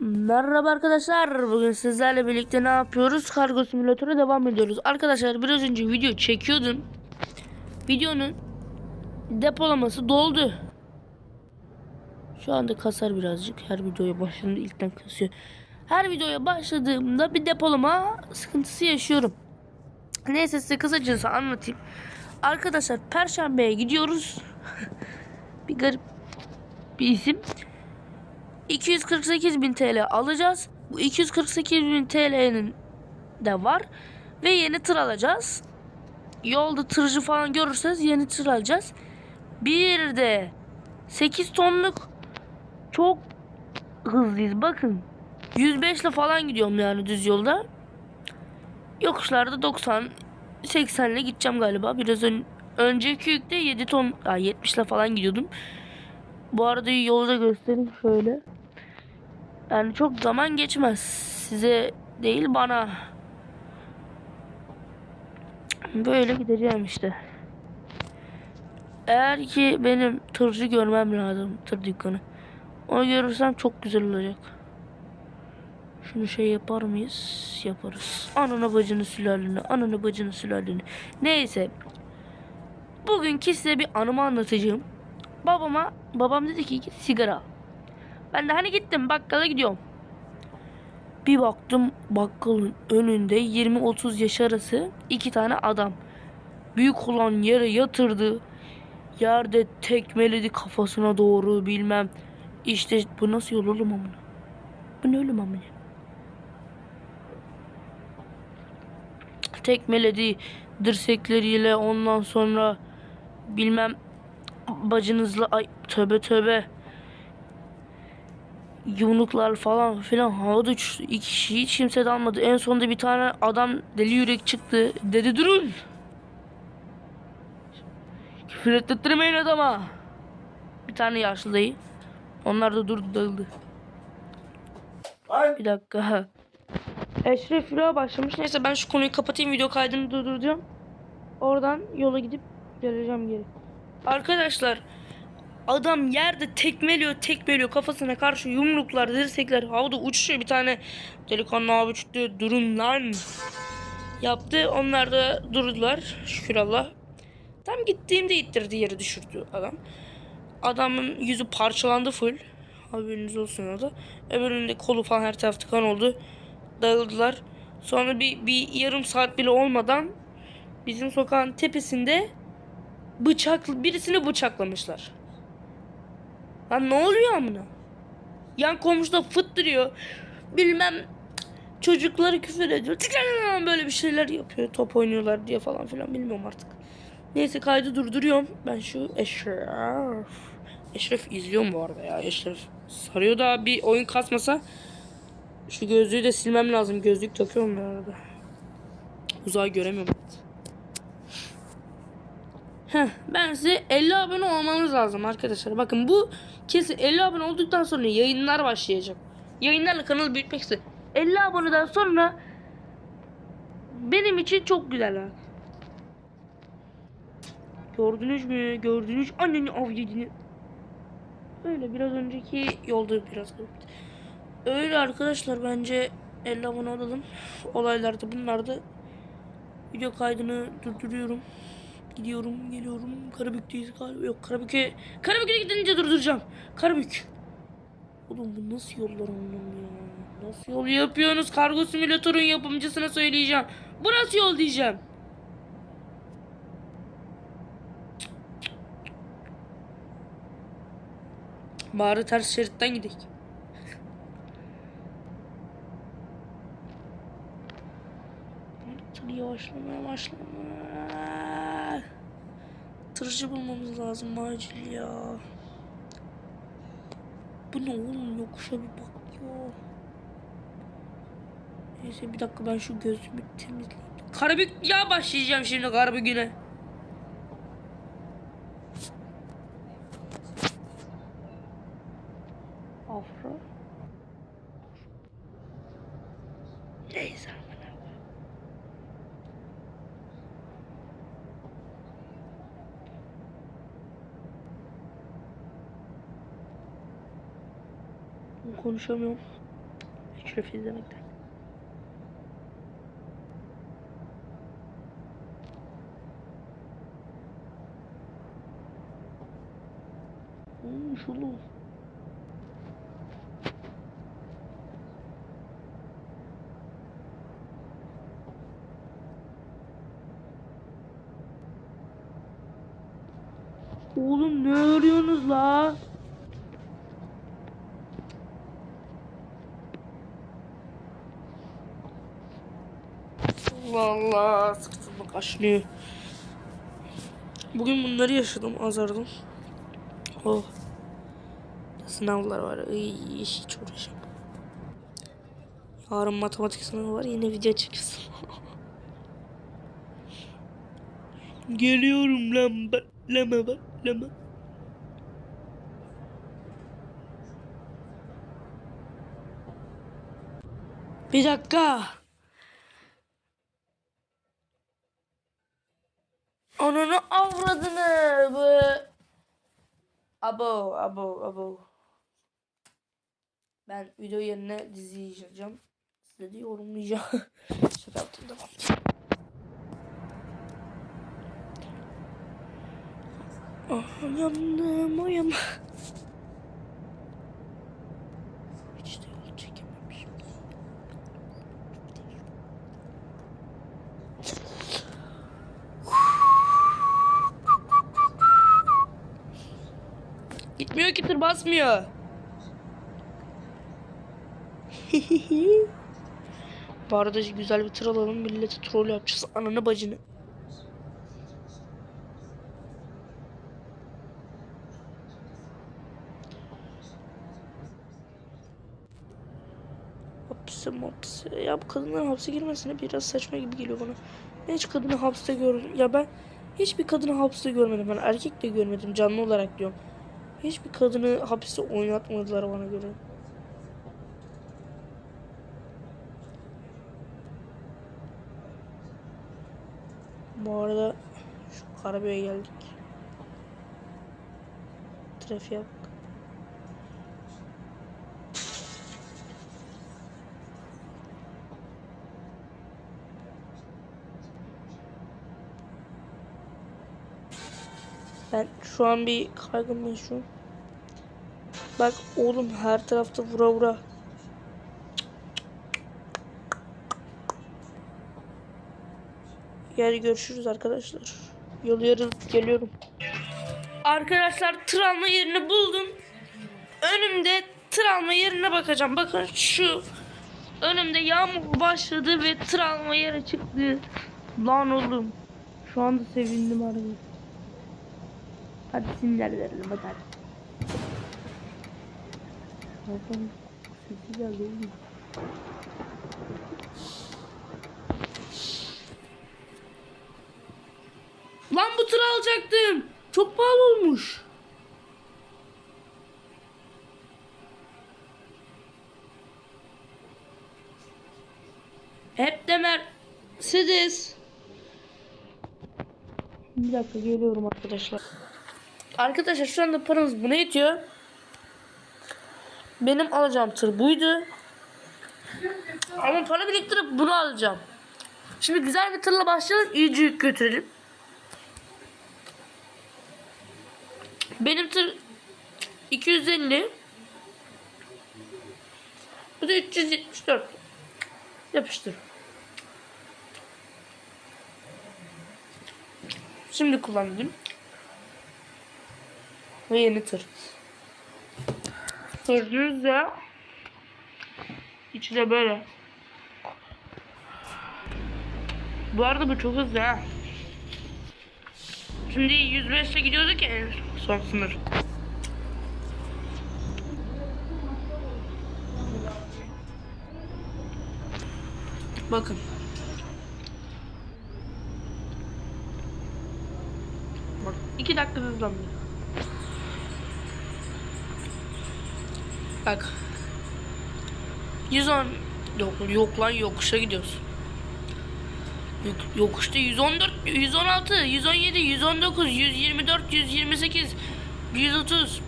Merhaba arkadaşlar. Bugün sizlerle birlikte ne yapıyoruz? Kargo simülatöre devam ediyoruz. Arkadaşlar biraz önce video çekiyordum. Videonun depolaması doldu. Şu anda kasar birazcık. Her videoya başladığımda ilkten kasıyor. Her videoya başladığımda bir depolama sıkıntısı yaşıyorum. Neyse size kısacası anlatayım. Arkadaşlar Perşembe'ye gidiyoruz. bir garip bir isim. 248 bin TL alacağız. Bu 248 bin TL'nin de var. Ve yeni tır alacağız. Yolda tırcı falan görürseniz yeni tır alacağız. Bir de 8 tonluk çok hızlıyız. Bakın 105 ile falan gidiyorum yani düz yolda. Yokuşlarda 90 80 ile gideceğim galiba. Biraz ön, önceki yükte 7 ton ya 70 ile falan gidiyordum. Bu arada yolu da göstereyim şöyle. Yani çok zaman geçmez. Size değil bana. Böyle gideceğim işte. Eğer ki benim tırcı görmem lazım. Tır dükkanı. Onu görürsem çok güzel olacak. Şunu şey yapar mıyız? Yaparız. Ananı bacını sülaleni. Ananı bacını sülaleni. Neyse. Bugünkü size bir anımı anlatacağım. Babama, babam dedi ki git sigara. Ben de hani gittim bakkala gidiyorum. Bir baktım bakkalın önünde 20-30 yaş arası iki tane adam. Büyük olan yere yatırdı. Yerde tekmeledi kafasına doğru bilmem. İşte bu nasıl yol oğlum amına? Bu ne oğlum amına? Tekmeledi dirsekleriyle ondan sonra bilmem bacınızla ay töbe töbe yumruklar falan filan havada uçuştu. İki kişi hiç kimse de almadı. En sonunda bir tane adam deli yürek çıktı. Dedi durun. Küfür ettirmeyin adama. Bir tane yaşlı dayı. Onlar da durdu dağıldı. Bir dakika. Eşref Rüya başlamış. Neyse ben şu konuyu kapatayım. Video kaydını durduracağım. Oradan yola gidip geleceğim geri. Arkadaşlar Adam yerde tekmeliyor tekmeliyor. Kafasına karşı yumruklar dirsekler. Havada uçuşuyor bir tane. Delikanlı abi çıktı durun lan. Yaptı. Onlar da durdular. Şükür Allah. Tam gittiğimde ittirdi yere düşürdü adam. Adamın yüzü parçalandı full. Haberiniz olsun orada. Öbüründe kolu falan her tarafta kan oldu. Dağıldılar. Sonra bir, bir yarım saat bile olmadan bizim sokağın tepesinde bıçaklı birisini bıçaklamışlar. Lan ne oluyor amına? Yan komşuda fıttırıyor. Bilmem çocukları küfür ediyor. Tıklan böyle bir şeyler yapıyor. Top oynuyorlar diye falan filan bilmiyorum artık. Neyse kaydı durduruyorum. Ben şu Eşref. Eşref izliyorum bu arada ya. Eşref sarıyor da bir oyun kasmasa şu gözlüğü de silmem lazım. Gözlük takıyorum bu arada. Uzağı göremiyorum. Heh, ben size 50 abone olmanız lazım arkadaşlar. Bakın bu kesin 50 abone olduktan sonra yayınlar başlayacak. Yayınlarla kanalı büyütmek istedim. 50 aboneden sonra benim için çok güzel ha. Gördünüz mü? Gördünüz anneni avledini. Öyle biraz önceki yolda biraz garipti. Öyle arkadaşlar bence 50 abone olalım. Olaylarda bunlarda video kaydını durduruyorum. Gidiyorum, geliyorum. Karabük'teyiz galiba. Yok Karabük'e... Karabük'e gidince durduracağım. Karabük. Oğlum bu nasıl yollar oğlum ya? Nasıl yol yapıyorsunuz? Kargo simülatörün yapımcısına söyleyeceğim. Bu nasıl yol diyeceğim. Bari ters şeritten gidelim. Yavaşlamaya başlama. Tırcı bulmamız lazım acil ya. Bu ne oğlum yokuşa bir bak ya. Neyse bir dakika ben şu gözümü temizleyeyim. Karabük ya başlayacağım şimdi Karabük'üne. Afra. Neyse. Konuşamıyorum. Eşref izlemekten. Hmm, şunu. Oğlum ne arıyorsunuz la? Vallahi sırtımı kaşınıyor. Bugün bunları yaşadım, azardım. Oh. Sınavlar var. Iy, hiç uğraşamam. Yarın matematik sınavı var. Yine video çekeceğiz. Geliyorum lan. Bekleme bekleme. Bir dakika. Ananı avradını bu. Abo abo abo. Ben video yerine dizi izleyeceğim. Size de yorumlayacağım. Şaka yaptım tamam. Oh, yandım o yana. Hiç de yol çekememişim. Gitmiyor ki tır basmıyor. Bu arada güzel bir tır alalım. Millete troll yapacağız. Ananı bacını. Hapse mapse. Ya bu kadınların hapse girmesine biraz saçma gibi geliyor bana. Ben hiç kadını hapiste gördüm. Ya ben hiçbir kadını hapiste görmedim. Ben erkek de görmedim canlı olarak diyorum. Hiçbir kadını hapiste oynatmadılar bana göre. Bu arada şu Karabük'e geldik. Trafiğe Ben şu an bir kaygım yaşıyorum. Bak oğlum her tarafta vura vura. Yani görüşürüz arkadaşlar. Yolu yarın geliyorum. Arkadaşlar tır alma yerini buldum. Önümde tır alma yerine bakacağım. Bakın şu önümde yağmur başladı ve tır alma yeri çıktı. Lan oğlum. Şu anda sevindim harbi. Hadi sinirler verelim hadi. hadi. Sesi geldi oğlum. Lan bu tır alacaktım. Çok pahalı olmuş. Hep de Mercedes. Bir dakika geliyorum arkadaşlar. Arkadaşlar şu anda paramız buna yetiyor. Benim alacağım tır buydu. Ama para biriktirip bunu alacağım. Şimdi güzel bir tırla başlayalım. İyice yük götürelim. Benim tır 250. Bu da 374. Yapıştır. Şimdi kullandım. Ve yeni tır. Gördüğünüz ya. İçi de böyle. Bu arada bu çok hızlı ha. Şimdi 105 ile gidiyorduk ya son sınır. Bakın. Bak iki dakika hızlandı. Bak. 110 yok, yok lan yokuşa gidiyoruz. Yok, yokuşta 114, 116, 117, 119, 124, 128, 130.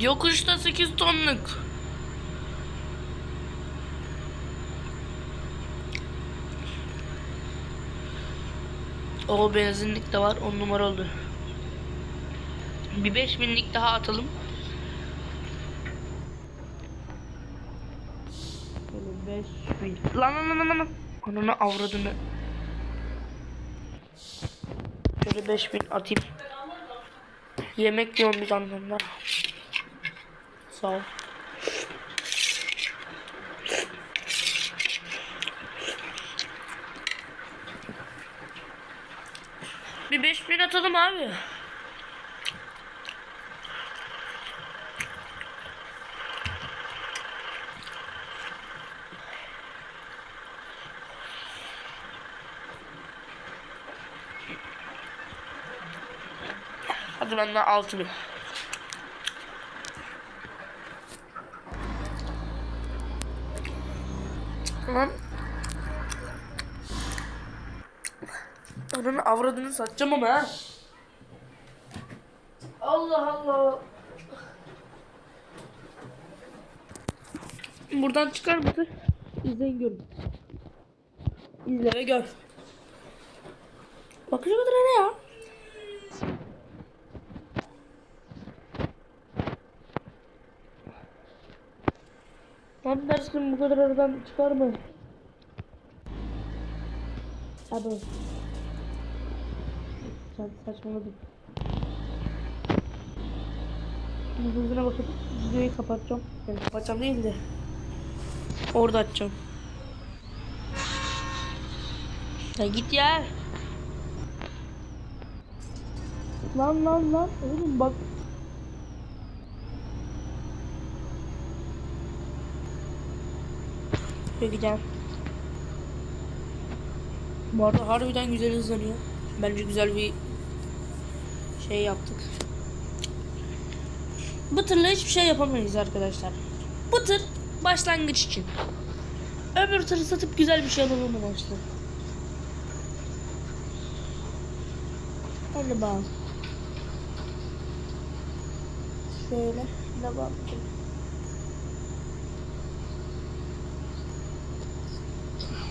Yokuşta 8 tonluk. O benzinlik de var. 10 numara oldu. Bir 5000'lik daha atalım. 5000. Lan lan lan lan. Ananı avradını. Şöyle 5000 atayım. Yemek yiyorum biz annemler. Sağ ol. Bir 5000 atalım abi. Hadi benden 6000. Tamam. Onun avradını satacağım ama ha. Allah Allah. Buradan çıkar mısın? İzleyin görün. İzle ve gör. Bakıcı kadar ne ya? Dersin bu kadar aradan çıkar mı? Abi. Sen saçmaladın. Şimdi hızına bakıp videoyu kapatacağım. Yani kapatacağım değil de. Orada açacağım. Ya git ya. Lan lan lan. Oğlum bak. Gideceğim. Bu arada harbiden güzel hızlanıyor. Bence güzel bir şey yaptık. Bu tırla hiçbir şey yapamayız arkadaşlar. Bu tır başlangıç için. Öbür tırı satıp güzel bir şey alalım amaçlı. Hadi bakalım. Şöyle devam edelim.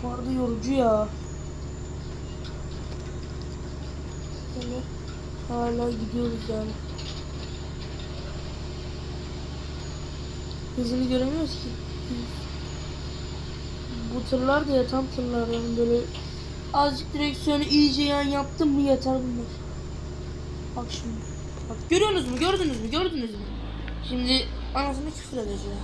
Bu arada yorucu ya. Böyle hala gidiyoruz yani. Hızını göremiyoruz ki. Bu tırlar da yatan tırlar yani böyle azıcık direksiyonu iyice yan yaptım mı yeter bunlar. Bak şimdi. Bak görüyorsunuz mu? Gördünüz mü? Gördünüz mü? Şimdi anasını küfür edeceğim.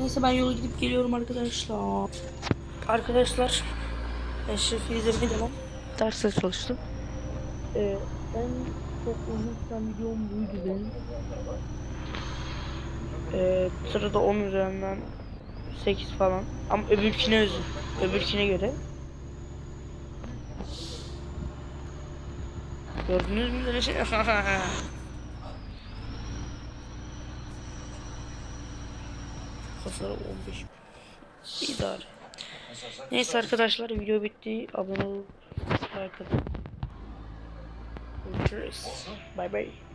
Neyse ben yola gidip geliyorum arkadaşlar. Arkadaşlar Eşref İzmir'e devam. Derse çalıştım. Ee, en çok uzun süren videom buydu benim. Ee, sırada 10 üzerinden 8 falan. Ama öbürkine özür. Öbürkine göre. Gördünüz mü böyle şey? Kasara 15. İdare. Neyse arkadaşlar video bitti. Abone olup like. Görüşürüz. Bye bye.